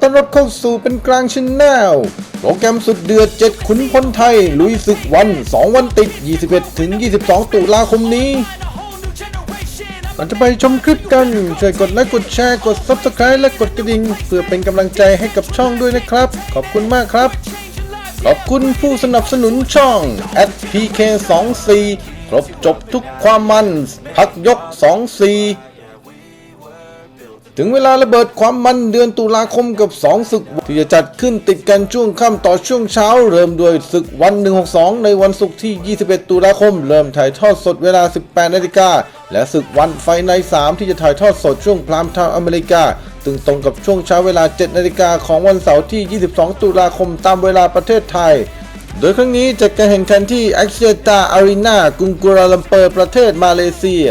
ต้อนรับเข้าสู่เป็นกลางชแนลโปรแกรมสุดเดือด 7 ขุนพลไทย ลุยศึกวัน 2 วันติด 21 ถึง 22 ตุลาคมนี้ก่อนจะไปชมคลิปกัน ช่วยกดไลค์กดแชร์กด Subscribe และกดกระดิ่งเพื่อเป็นกำลังใจให้กับช่องด้วยนะครับ ขอบคุณมากครับ ขอบคุณผู้สนับสนุนช่อง @pk24 ครบจบทุกความมัน พักยก 24 ถึงเวลาระเบิดความมันเดือนตุลาคมกับ 2 ศึก ที่จะจัดขึ้นติดกันช่วงค่ำต่อช่วงเช้า เริ่มด้วยศึกวัน 162 ในวันศุกร์ที่ 21 ตุลาคม เริ่มถ่ายทอดสดเวลา 18 นาฬิกาและศึกวันไฟใน 3 ที่จะถ่ายทอดสดช่วงพรามทม์อเมริกาซึ่งตรงกับช่วงเช้าเวลา 7 นาฬิกาของวันเสาร์ที่ 22 ตุลาคมตามเวลาประเทศไทย โดยครั้งนี้จะการแข่งขันที่ a x i e t a Arena กรุงกัวลาลัมเปอร์ประเทศมาเลเซีย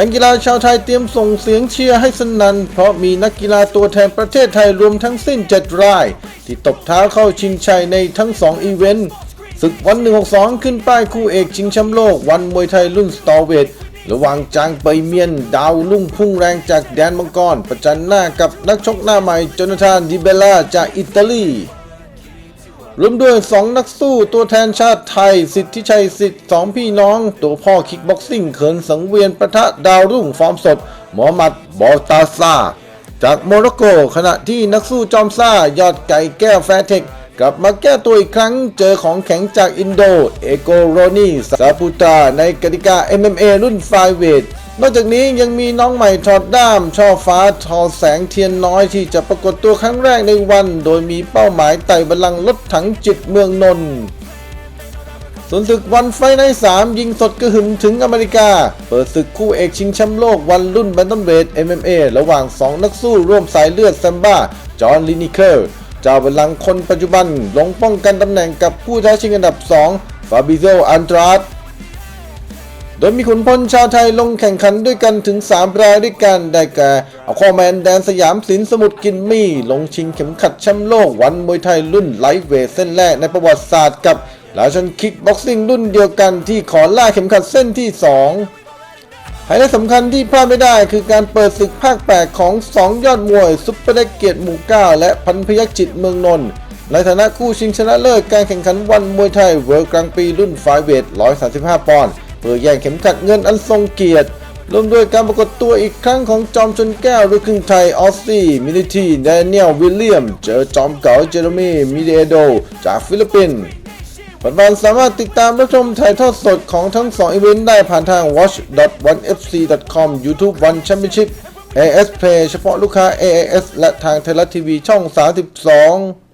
ฟนกีฬาชาวไทยเตรียมส่งเสียงเชียร์ให้สนัน เพราะมีนักกีฬาตัวแทนประเทศไทยรวมทั้งสิ้น 7 ราย ที่ตบเท้าเข้าชิงชัยในทั้ง 2 อีเวนต์ศึกวัน 162 ขึ้นป้ายคู่เอกชิงแชมป์โลกวันมวยไทยรุ่นสตอเวทระหว่างจางไปเมียน ดาวลุ่งพุ่งแรงจากแดนมังกร ประจันหน้ากับนักชกหน้าใหม่โจนาธานดิเบล่าจากอิตาลี รวมด้วย 2 นักสู้ตัวแทนชาติไทย สิทธิชัยสิทธิ์สองพี่น้อง ตัวพ่อคิกบ็อกซิ่งเขินสังเวียนประทะดาวรุ่งฟอร์มสดหมอมัดบอตาซาจากโมร็อกโกขณะที่นักสู้จอมซ่ายอดไก่แก้วแฟร์เทคกลับมาแก้ตัวอีกครั้งเจอของแข็งจากอินโด เอโกโรนีซาปูตาในกติกา MMA รุ่นไฟเวท นอกจากนี้ยังมีน้องใหม่ถอดด้าม ช่อฟ้าทอแสงเทียนน้อยที่จะปรากฏตัวครั้งแรกในวัน โดยมีเป้าหมายไต่บัลลังก์รถถังจิตเมืองนนท์ส่วนศึกวันไฟในสามยิงสดกระหึ่มถึงอเมริกา เปิดศึกคู่เอกชิงแชมป์โลกวันรุ่นแบนตัมเวท MMA ระหว่าง 2 นักสู้ร่วมสายเลือดแซมบ้า จอห์นลินิเคอร์เจ้าบัลลังก์คนปัจจุบันลงป้องกันตำแหน่งกับผู้ท้าชิงอันดับ 2 ฟาบิโซอันตราส โดยมีขุนพลชาวไทยลงแข่งขันด้วยกันถึง 3 รายด้วยกันได้แก่เอาข้อแมนแดนสยามสินสมุทรกินมี่ ลงชิงเข็มขัดแชมป์โลกวันมวยไทยรุ่นไลท์เวทเส้นแรกในประวัติศาสตร์กับราชนคิกบ็อกซิ่งรุ่นเดียวกันที่ขอล่าเข็มขัดเส้นที่ 2 ไฮไลท์สำคัญที่พลาดไม่ได้คือการเปิดศึกภาคแปดของ 2 ยอดมวยซุปเปอร์เด็กเกียรติหมู่เก้าและพันพยักจิตเมืองนนท์ในฐานะคู่ชิงชนะเลิศการแข่งขันวันมวยไทยเวิลด์กลางปีรุ่นไฟเวท135 ปอนด์ เพื่อแย่งเข็มขัดเงินอันทรงเกียรติรวมด้วยการปรากฏตัวอีกครั้งของจอมชนแก้วลูกครึ่งไทยออสซี่มิลิทีแดเนียลวิลเลียม เจอจอมเก๋าเจอร์มีมิเดโด จากฟิลิปปินส์ปัจจุบันสามารถติดตามรับชมถ่ายทอดสดของทั้ง2อีเวนต์ได้ผ่านทาง watch.1fc.com YouTube One Championship AS Play เฉพาะลูกค้า AAS และทางไทยรัฐทีวีช่อง 32